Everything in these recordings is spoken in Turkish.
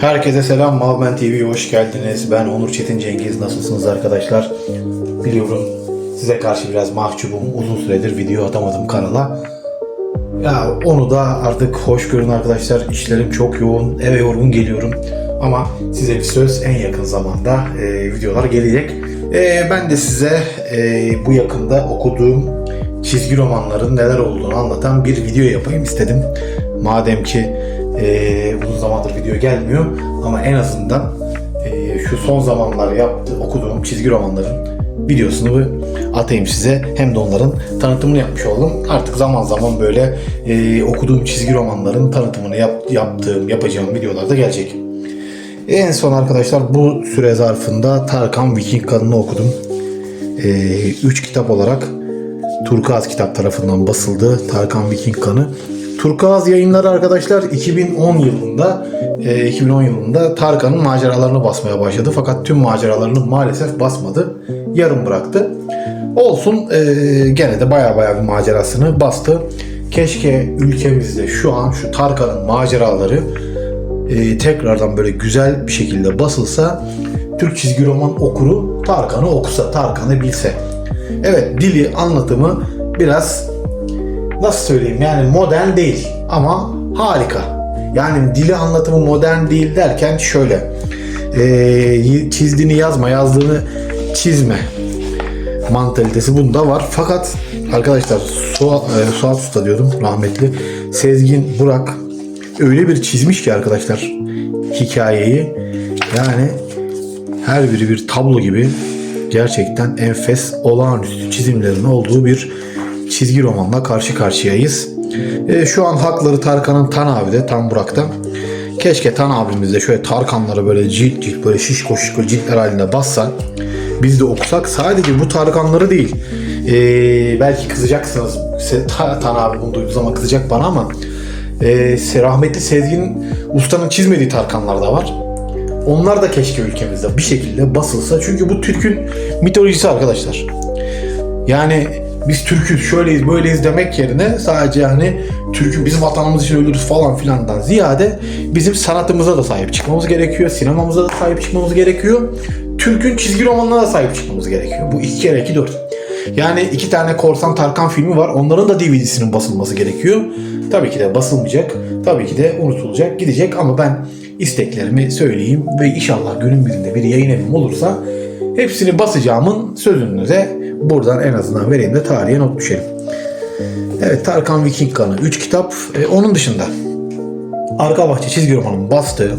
Herkese selam Malmen TV'ye hoş geldiniz. Ben Onur Çetin Cengiz. Nasılsınız arkadaşlar? Biliyorum size karşı biraz mahcubum. Uzun süredir video atamadım kanala. Ya onu da artık hoş görün arkadaşlar. İşlerim çok yoğun. Eve yorgun geliyorum. Ama size bir söz en yakın zamanda e, videolar gelecek. E, ben de size e, bu yakında okuduğum çizgi romanların neler olduğunu anlatan bir video yapayım istedim. Madem ki e, uzun zamandır video gelmiyor ama en azından e, şu son zamanlar yaptı, okuduğum çizgi romanların videosunu atayım size. Hem de onların tanıtımını yapmış oldum. Artık zaman zaman böyle e, okuduğum çizgi romanların tanıtımını yap, yaptığım, yapacağım videolarda gelecek. En son arkadaşlar bu süre zarfında Tarkan Viking Kanı'nı okudum. 3 kitap olarak Turkuaz kitap tarafından basıldı Tarkan Viking Kanı. Turkuaz yayınları arkadaşlar 2010 yılında e, 2010 yılında Tarkan'ın maceralarını basmaya başladı. Fakat tüm maceralarını maalesef basmadı. Yarım bıraktı. Olsun e, gene de baya baya bir macerasını bastı. Keşke ülkemizde şu an şu Tarkan'ın maceraları e, tekrardan böyle güzel bir şekilde basılsa Türk çizgi roman okuru Tarkan'ı okusa, Tarkan'ı bilse. Evet dili, anlatımı biraz nasıl söyleyeyim yani modern değil ama harika. Yani dili anlatımı modern değil derken şöyle e, çizdiğini yazma, yazdığını çizme mantalitesi bunda var. Fakat arkadaşlar Suat, e, Suat Usta diyordum rahmetli. Sezgin Burak öyle bir çizmiş ki arkadaşlar hikayeyi yani her biri bir tablo gibi gerçekten enfes olağanüstü çizimlerin olduğu bir çizgi romanla karşı karşıyayız. E, şu an hakları Tarkan'ın Tan abi de Tan Burak'ta. Keşke Tan abimiz de şöyle Tarkanları böyle cilt cilt böyle şişko şişko ciltler halinde bassa biz de okusak sadece bu Tarkanları değil. E, belki kızacaksınız. Tan abi bunu duyduğu zaman kızacak bana ama e, rahmetli Sezgin Usta'nın çizmediği Tarkanlar da var. Onlar da keşke ülkemizde bir şekilde basılsa. Çünkü bu Türk'ün mitolojisi arkadaşlar. Yani biz Türk'üz, şöyleyiz, böyleyiz demek yerine sadece hani Türk'ü bizim vatanımız için ölürüz falan filandan ziyade bizim sanatımıza da sahip çıkmamız gerekiyor. Sinemamıza da sahip çıkmamız gerekiyor. Türk'ün çizgi romanına da sahip çıkmamız gerekiyor. Bu iki kere iki dört. Yani iki tane Korsan Tarkan filmi var. Onların da DVD'sinin basılması gerekiyor. Tabii ki de basılmayacak. Tabii ki de unutulacak, gidecek ama ben isteklerimi söyleyeyim ve inşallah günün birinde bir yayın evim olursa hepsini basacağımın sözünü de buradan en azından vereyim de tarihe not düşelim. Evet Tarkan Viking Kanı 3 kitap. E, onun dışında Arka Bahçe çizgi romanın bastığı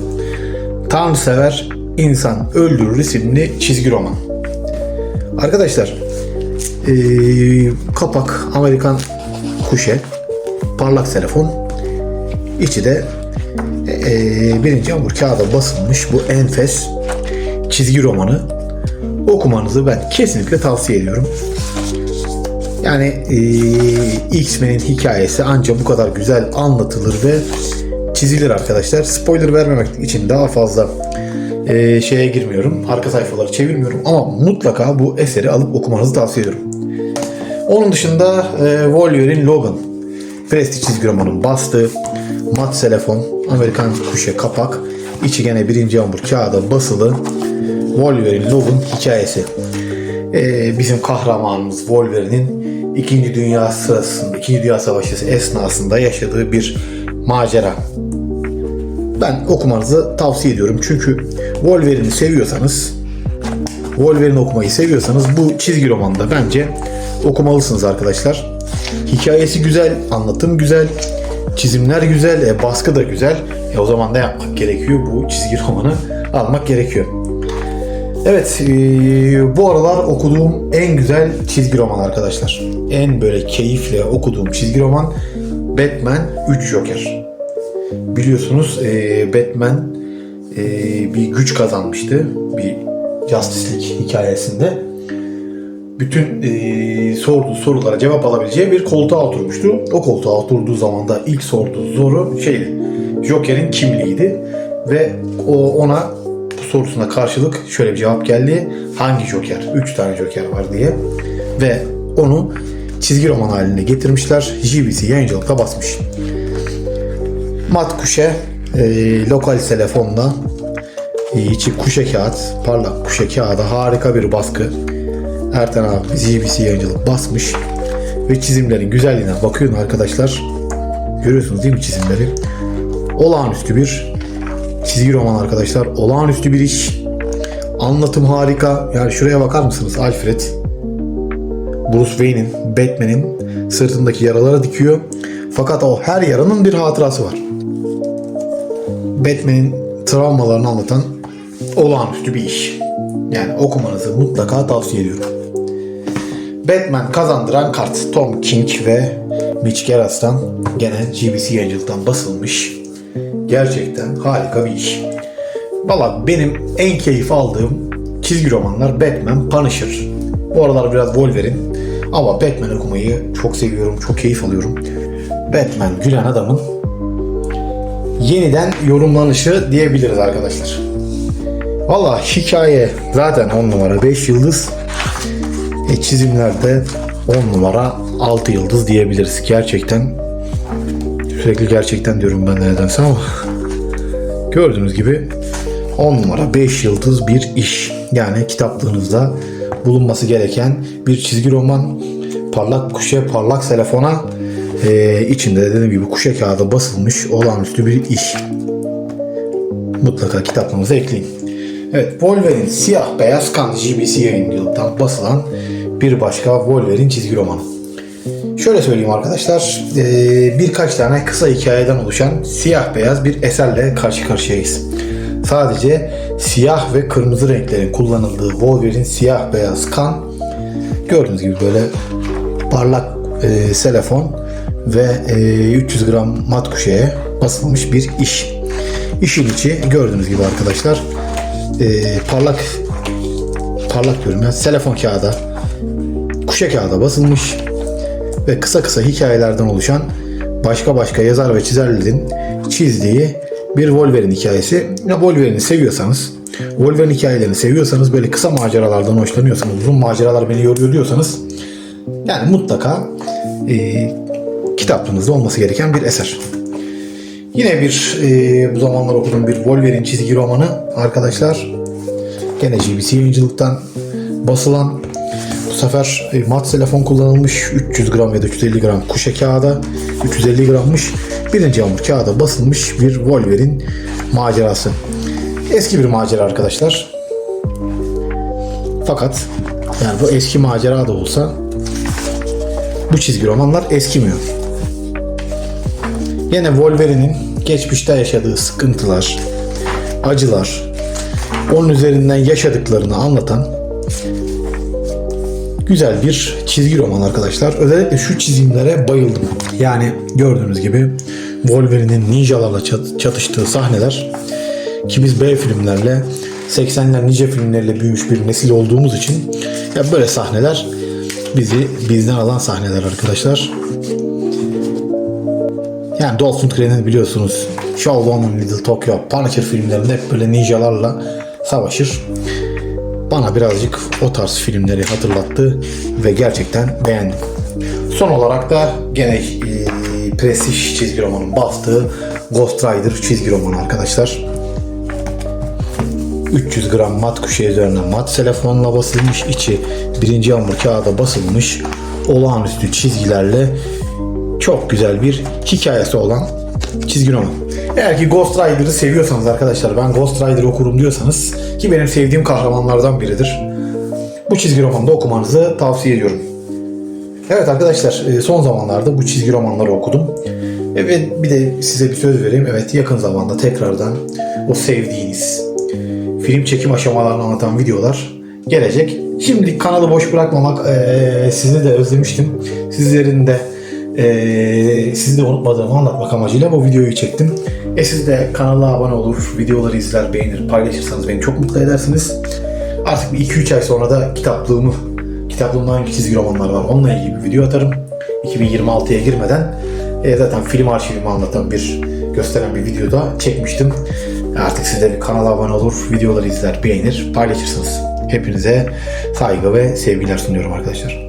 Tanrısever İnsan Öldürür isimli çizgi roman. Arkadaşlar e, kapak Amerikan kuşe parlak telefon içi de e, birinci hamur kağıda basılmış bu enfes çizgi romanı okumanızı ben kesinlikle tavsiye ediyorum. Yani e, X-Men'in hikayesi ancak bu kadar güzel anlatılır ve çizilir arkadaşlar. Spoiler vermemek için daha fazla e, şeye girmiyorum. Arka sayfaları çevirmiyorum ama mutlaka bu eseri alıp okumanızı tavsiye ediyorum. Onun dışında e, Wolverine Logan Prestij çizgi romanın bastığı mat telefon, Amerikan kuşe kapak, içi gene birinci hamur kağıda basılı Wolverine Logan hikayesi. Ee, bizim kahramanımız Wolverine'in İkinci Dünya sırasında, İkinci Dünya Savaşı esnasında yaşadığı bir macera. Ben okumanızı tavsiye ediyorum. Çünkü Wolverine'i seviyorsanız, Wolverine okumayı seviyorsanız bu çizgi romanda bence okumalısınız arkadaşlar. Hikayesi güzel, anlatım güzel, çizimler güzel, e, baskı da güzel. E, o zaman ne yapmak gerekiyor? Bu çizgi romanı almak gerekiyor. Evet, e, bu aralar okuduğum en güzel çizgi roman arkadaşlar. En böyle keyifle okuduğum çizgi roman Batman 3 Joker. Biliyorsunuz e, Batman e, bir güç kazanmıştı bir Justice League hikayesinde. Bütün sorduğu sorulara cevap alabileceği bir koltuğa oturmuştu. O koltuğa oturduğu zaman da ilk sorduğu soru şeydi. Joker'in kimliğiydi ve o ona sorusuna karşılık şöyle bir cevap geldi. Hangi Joker? 3 tane Joker var diye. Ve onu çizgi roman haline getirmişler. JBC yayıncılıkta basmış. Matt Kuşe e, lokal telefonla e, içi kuşe kağıt, parlak kuşe kağıda harika bir baskı. Ertan abi GBC yayıncılık basmış ve çizimlerin güzelliğine bakın arkadaşlar. Görüyorsunuz değil mi çizimleri? Olağanüstü bir çizgi roman arkadaşlar. Olağanüstü bir iş. Anlatım harika. Yani şuraya bakar mısınız? Alfred Bruce Wayne'in, Batman'in sırtındaki yaralara dikiyor. Fakat o her yaranın bir hatırası var. Batman'in travmalarını anlatan olağanüstü bir iş. Yani okumanızı mutlaka tavsiye ediyorum. Batman kazandıran kart Tom King ve Mitch Geras'tan gene GBC yayıncılıktan basılmış. Gerçekten harika bir iş. Valla benim en keyif aldığım çizgi romanlar Batman, Punisher. Bu aralar biraz Wolverine. Ama Batman okumayı çok seviyorum, çok keyif alıyorum. Batman gülen adamın yeniden yorumlanışı diyebiliriz arkadaşlar. Valla hikaye zaten 10 numara 5 yıldız. E, çizimlerde 10 numara 6 yıldız diyebiliriz. Gerçekten sürekli gerçekten diyorum ben de nedense ama gördüğünüz gibi 10 numara 5 yıldız bir iş. Yani kitaplığınızda bulunması gereken bir çizgi roman parlak kuşe parlak telefona e, içinde de dediğim gibi kuşe kağıda basılmış olağanüstü bir iş. Mutlaka kitaplığınıza ekleyin. Evet Wolverine siyah beyaz kan GBC yayıncılıktan basılan bir başka Wolverine çizgi romanı. Şöyle söyleyeyim arkadaşlar, eee, birkaç tane kısa hikayeden oluşan siyah beyaz bir eserle karşı karşıyayız. Sadece siyah ve kırmızı renklerin kullanıldığı Wolverine siyah beyaz kan gördüğünüz gibi böyle parlak eee selefon ve eee, 300 gram mat kuşeye basılmış bir iş. İşin içi gördüğünüz gibi arkadaşlar parlak parlak diyorum ya selefon kağıda kuşa kağıda basılmış ve kısa kısa hikayelerden oluşan başka başka yazar ve çizerlerin çizdiği bir Wolverine hikayesi. Ya Wolverine'i seviyorsanız, Wolverine hikayelerini seviyorsanız, böyle kısa maceralardan hoşlanıyorsanız, uzun maceralar beni yoruyor diyorsanız yani mutlaka e, kitaplığınızda olması gereken bir eser. Yine bir e, bu zamanlar okuduğum bir Wolverine çizgi romanı arkadaşlar. Gene GBC yayıncılıktan basılan sefer e, mat telefon kullanılmış 300 gram ya da 350 gram kuşa kağıda 350 grammış birinci hamur kağıda basılmış bir Wolverine macerası. Eski bir macera arkadaşlar. Fakat yani bu eski macera da olsa bu çizgi romanlar eskimiyor. Yine Wolverine'in geçmişte yaşadığı sıkıntılar, acılar, onun üzerinden yaşadıklarını anlatan güzel bir çizgi roman arkadaşlar. Özellikle şu çizimlere bayıldım. Yani gördüğünüz gibi Wolverine'in ninjalarla çat- çatıştığı sahneler ki biz B filmlerle 80'ler ninja filmleriyle büyümüş bir nesil olduğumuz için ya böyle sahneler bizi bizden alan sahneler arkadaşlar. Yani Dolph Lundgren'in biliyorsunuz Show in Little Tokyo, Punisher filmlerinde hep böyle ninjalarla savaşır. Bana birazcık o tarz filmleri hatırlattı ve gerçekten beğendim. Son olarak da gene e, prestij çizgi romanın bastığı Ghost Rider çizgi romanı arkadaşlar. 300 gram mat kuşu üzerine mat telefonla basılmış içi birinci hamur kağıda basılmış olağanüstü çizgilerle çok güzel bir hikayesi olan çizgi roman. Eğer ki Ghost Rider'ı seviyorsanız arkadaşlar ben Ghost Rider okurum diyorsanız ki benim sevdiğim kahramanlardan biridir. Bu çizgi romanı da okumanızı tavsiye ediyorum. Evet arkadaşlar e, son zamanlarda bu çizgi romanları okudum. Evet bir de size bir söz vereyim. Evet yakın zamanda tekrardan o sevdiğiniz film çekim aşamalarını anlatan videolar gelecek. Şimdi kanalı boş bırakmamak eee, sizi de özlemiştim. Sizlerin de eee sizi de unutmadığımı anlatmak amacıyla bu videoyu çektim. E siz de kanala abone olur, videoları izler, beğenir, paylaşırsanız beni çok mutlu edersiniz. Artık bir 2-3 ay sonra da kitaplığımı, kitaplığımda hangi çizgi romanlar var onunla ilgili bir video atarım. 2026'ya girmeden e, zaten film arşivimi anlatan bir gösteren bir videoda çekmiştim. Artık siz de kanala abone olur, videoları izler, beğenir, paylaşırsınız. Hepinize saygı ve sevgiler sunuyorum arkadaşlar.